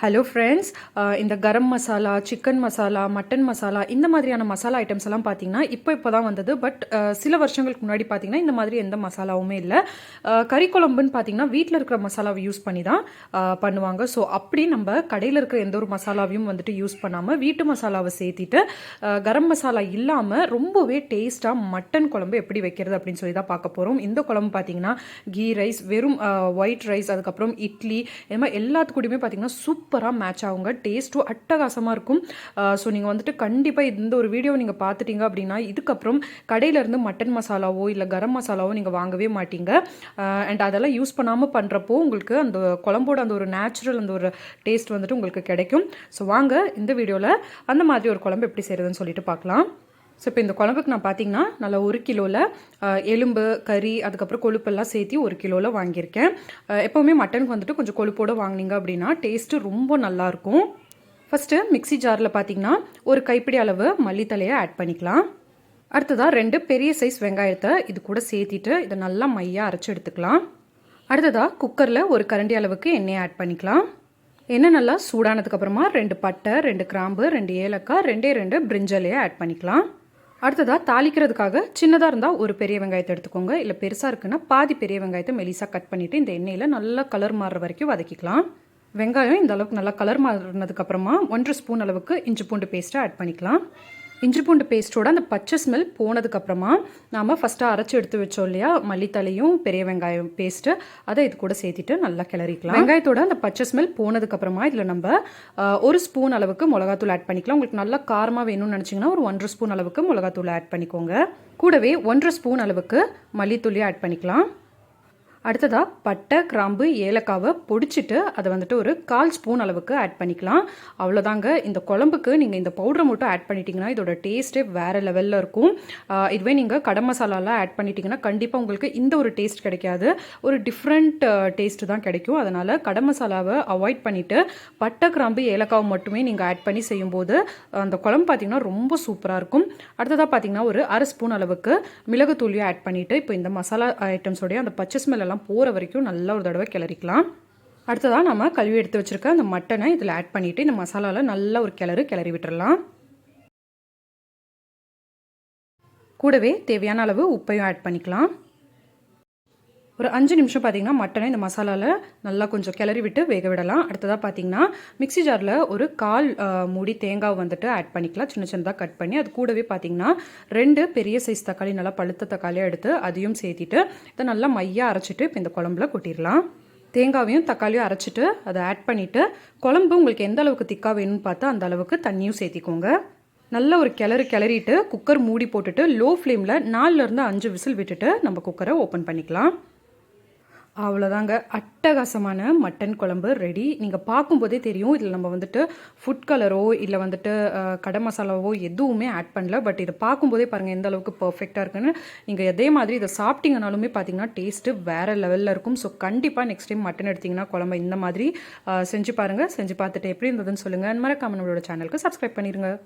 Hello friends இந்த garam masala chicken masala mutton masala இந்த மாதிரியான மசாலா ஐட்டம்ஸ் எல்லாம் பார்த்தீங்கன்னா இப்போ இப்போ தான் வந்தது. பட் சில வருஷங்களுக்கு முன்னாடி பார்த்தீங்கன்னா இந்த மாதிரி எந்த மசாலாவுமே இல்லை. கறி குழம்புன்னு பார்த்தீங்கன்னா வீட்டில் இருக்கிற மசாலாவை யூஸ் பண்ணி தான் பண்ணுவாங்க. ஸோ அப்படி நம்ம கடையில் இருக்கிற எந்த ஒரு மசாலாவையும் வந்துட்டு யூஸ் பண்ணாமல் வீட்டு மசாலாவை சேர்த்திட்டு கரம் மசாலா இல்லாமல் ரொம்பவே டேஸ்ட்டாக மட்டன் குழம்பு எப்படி வைக்கிறது அப்படின்னு சொல்லி தான் பார்க்க போகிறோம் இந்த குழம்பு பார்த்தீங்கன்னா கீ ரைஸ் வெறும் ஒயிட் ரைஸ் அதுக்கப்புறம் இட்லி இது மாதிரி எல்லாத்துக்கூடயுமே பார்த்தீங்கன்னா சூப்பராக மேட்ச் ஆகுங்க. டேஸ்ட்டும் அட்டகாசமாக இருக்கும். ஸோ நீங்கள் வந்துட்டு கண்டிப்பாக இந்த ஒரு வீடியோ நீங்கள் பார்த்துட்டீங்க அப்படின்னா இதுக்கப்புறம் கடையிலேருந்து மட்டன் மசாலாவோ இல்லை கரம் மசாலாவோ நீங்கள் வாங்கவே மாட்டீங்க. அண்ட் அதெல்லாம் யூஸ் பண்ணாமல் பண்ணுறப்போ உங்களுக்கு அந்த குழம்போட அந்த ஒரு நேச்சுரல் அந்த ஒரு டேஸ்ட் வந்துட்டு உங்களுக்கு கிடைக்கும். ஸோ வாங்க இந்த வீடியோவில் அந்த மாதிரி ஒரு குழம்பு எப்படி செய்கிறதுன்னு சொல்லிட்டு பார்க்கலாம் ஸோ இப்போ இந்த குழம்புக்கு நான் பார்த்தீங்கன்னா நல்லா ஒரு கிலோவில் எலும்பு கறி அதுக்கப்புறம் கொழுப்பெல்லாம் சேர்த்து ஒரு கிலோவில் வாங்கியிருக்கேன். எப்போவுமே மட்டனுக்கு வந்துட்டு கொஞ்சம் கொழுப்போடு வாங்குனீங்க அப்படின்னா டேஸ்ட்டு ரொம்ப நல்லாயிருக்கும். ஃபஸ்ட்டு மிக்ஸி ஜாரில் பார்த்தீங்கன்னா ஒரு கைப்பிடி அளவு மல்லித்தலையை ஆட் பண்ணிக்கலாம். அடுத்ததாக ரெண்டு பெரிய சைஸ் வெங்காயத்தை இது கூட சேர்த்திட்டு இதை நல்லா மையாக அரைச்சி எடுத்துக்கலாம். அடுத்ததாக குக்கரில் ஒரு கரண்டி அளவுக்கு எண்ணெயை ஆட் பண்ணிக்கலாம். எண்ணெய் நல்லா சூடானதுக்கப்புறமா ரெண்டு பட்டை ரெண்டு கிராம்பு ரெண்டு ஏலக்காய் ரெண்டே ரெண்டு பிரிஞ்சலையை ஆட் பண்ணிக்கலாம். அடுத்ததாக தாளிக்கிறதுக்காக சின்னதாக இருந்தால் ஒரு பெரிய வெங்காயத்தை எடுத்துக்கோங்க. இல்லை பெருசாக இருக்குன்னா பாதி பெரிய வெங்காயத்தை மெலிசாக கட் பண்ணிவிட்டு இந்த எண்ணெயில் நல்லா கலர் மாறுற வரைக்கும் வதக்கிக்கலாம். வெங்காயம் இந்த அளவுக்கு நல்லா கலர் மாறினதுக்கப்புறமா ஒன்றரை ஸ்பூன் அளவுக்கு இஞ்சி பூண்டு பேஸ்ட்டை ஆட் பண்ணிக்கலாம். இஞ்சி பூண்டு பேஸ்ட்டோட அந்த பச்சை ஸ்மெல் போனதுக்கப்புறமா நாம் ஃபஸ்ட்டாக அரைச்சி எடுத்து வச்சோம் இல்லையா? மல்லித்தலையும் பெரிய வெங்காயம் பேஸ்ட்டு அதை இது கூட சேர்த்துட்டு நல்லா கிளறிக்கலாம். வெங்காயத்தோட அந்த பச்சை ஸ்மெல் போனதுக்கப்புறமா இதில் நம்ம ஒரு ஸ்பூன் அளவுக்கு மிளகாத்தூள் ஆட் பண்ணிக்கலாம். உங்களுக்கு நல்லா காரமாக வேணும்னு நினச்சிங்கன்னா ஒரு ஒன்றரை ஸ்பூன் அளவுக்கு மிளகாத்தூள் ஆட் பண்ணிக்கோங்க. கூடவே ஒன்றரை ஸ்பூன் அளவுக்கு மல்லித்தூளியும் ஆட் பண்ணிக்கலாம். அடுத்ததாக பட்டை கிராம்பு ஏலக்காவை பொடிச்சிட்டு அதை வந்துட்டு ஒரு கால் ஸ்பூன் அளவுக்கு ஆட் பண்ணிக்கலாம். அவ்வளோதாங்க இந்த குழம்புக்கு நீங்கள் இந்த பவுடரை மட்டும் ஆட் பண்ணிட்டீங்கன்னா இதோட டேஸ்ட்டே வேறு லெவலில் இருக்கும். இதுவே நீங்கள் கடை மசாலாலாம் ஆட் பண்ணிட்டீங்கன்னா கண்டிப்பாக உங்களுக்கு இந்த ஒரு டேஸ்ட் கிடைக்காது. ஒரு டிஃப்ரெண்ட் டேஸ்ட்டு தான் கிடைக்கும். அதனால் கடை மசாலாவை அவாய்ட் பண்ணிவிட்டு பட்டை கிராம்பு ஏலக்காவை மட்டுமே நீங்கள் ஆட் பண்ணி செய்யும்போது அந்த குழம்பு பார்த்தீங்கன்னா ரொம்ப சூப்பராக இருக்கும். அடுத்ததாக பார்த்தீங்கன்னா ஒரு அரை ஸ்பூன் அளவுக்கு மிளகுத்தூளியும் ஆட் பண்ணிவிட்டு இப்போ இந்த மசாலா ஐட்டம்ஸோடைய அந்த பச்சை ஸ்மெல் எல்லாம் போகிற வரைக்கும் நல்லா ஒரு தடவை கிளறிக்கலாம். அடுத்ததாக நம்ம கழுவி எடுத்து வச்சுருக்க அந்த மட்டனை இதில் ஆட் பண்ணிவிட்டு இந்த மசாலாவில் நல்லா ஒரு கிளறு கிளறி விட்டுறலாம். கூடவே தேவையான அளவு உப்பையும் ஆட் பண்ணிக்கலாம். ஒரு அஞ்சு நிமிஷம் பார்த்தீங்கன்னா மட்டனை இந்த மசாலாவில் நல்லா கொஞ்சம் கிளறி விட்டு வேக விடலாம். அடுத்ததாக பார்த்தீங்கன்னா மிக்ஸி ஜாரில் ஒரு கால் மூடி தேங்காய் வந்துட்டு ஆட் பண்ணிக்கலாம். சின்ன சின்னதாக கட் பண்ணி அது கூடவே பார்த்தீங்கன்னா ரெண்டு பெரிய சைஸ் தக்காளி நல்லா பழுத்த தக்காளியாக எடுத்து அதையும் சேர்த்திட்டு இதை நல்லா மையாக அரைச்சிட்டு இப்போ இந்த குழம்புல கொட்டிடலாம். தேங்காவையும் தக்காளியும் அரைச்சிட்டு அதை ஆட் பண்ணிவிட்டு குழம்பு உங்களுக்கு எந்த அளவுக்கு திக்காக வேணும்னு பார்த்து அந்த அளவுக்கு தண்ணியும் சேர்த்திக்கோங்க. நல்ல ஒரு கிளறு கிளறிட்டு குக்கர் மூடி போட்டுட்டு லோ ஃப்ளேமில் நாலுலேருந்து அஞ்சு விசில் விட்டுட்டு நம்ம குக்கரை ஓப்பன் பண்ணிக்கலாம். அவ்வளோதாங்க அட்டகாசமான மட்டன் குழம்பு ரெடி நீங்கள் பார்க்கும்போதே தெரியும் இதில் நம்ம வந்துட்டு ஃபுட் கலரோ இல்லை வந்துட்டு கடை மசாலாவோ எதுவுமே ஆட் பண்ணல. பட் இதை பார்க்கும்போதே பாருங்கள் எந்த அளவுக்கு பர்ஃபெக்டாக இருக்குன்னு. நீங்கள் அதே மாதிரி இதை சாப்பிட்டீங்கனாலுமே பார்த்தீங்கன்னா டேஸ்ட்டு வேறு லெவலில் இருக்கும். ஸோ கண்டிப்பாக நெக்ஸ்ட் டைம் மட்டன் எடுத்தீங்கன்னா குழம்பு இந்த மாதிரி செஞ்சு பாருங்கள் செஞ்சு பார்த்துட்டு எப்படி இருந்ததுன்னு சொல்லுங்கள் மறக்காம நம்மளோட சேனலுக்கு சப்ஸ்கிரைப் பண்ணிடுங்க